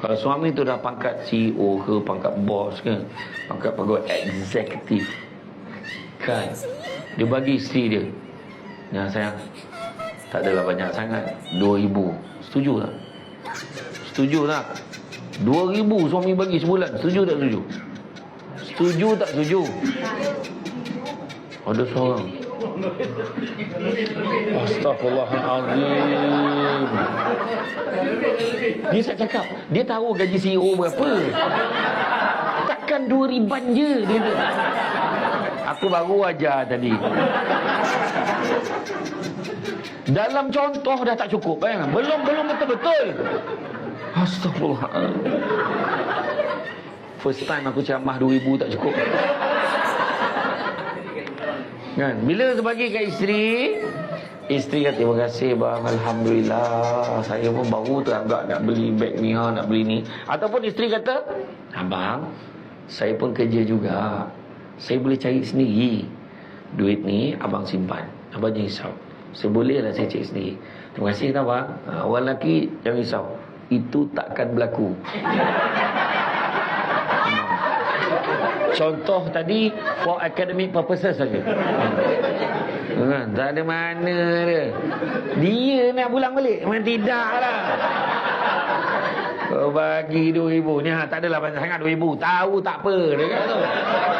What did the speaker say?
Kalau suami tu dah pangkat CEO ke, pangkat bos ke, pangkat pegawai eksekutif. Kan? Dia bagi isteri dia. Ya sayang, tak adalah banyak sangat. 2000. Setuju tak? Setuju tak? 2000 suami bagi sebulan. Setuju tak setuju? Setuju tak setuju? Ada seorang. Astaghfirullahalazim. Dia saya cakap, dia tahu gaji CEO berapa. Takkan dua riban je dia tu. Aku baru ajar tadi. Dalam contoh dah tak cukup kan? Belum belum betul-betul. Astagfirullahaladzim. First time aku ceramah 2000 tak cukup. Kan? Bila sebagi kat isteri, isteri kata terima kasih bang, alhamdulillah. Saya pun baru teranggap nak beli beg ni ha, nak beli ni. Ataupun isteri kata, abang, saya pun kerja juga. Saya boleh cari sendiri. Duit ni abang simpan. Abang jangan risau. Saya boleh lah saya cari sendiri. Terima kasih tak bang. Ha, orang lelaki jangan risau. Itu takkan berlaku. Contoh tadi for academic purposes saja. Ha, tak ada mana dia. Dia nak pulang balik. Memang tidak lah. Oh, bagi 2000 ni ha, tak adalah banyak sangat 2000. Tahu tak apa dia kata tu.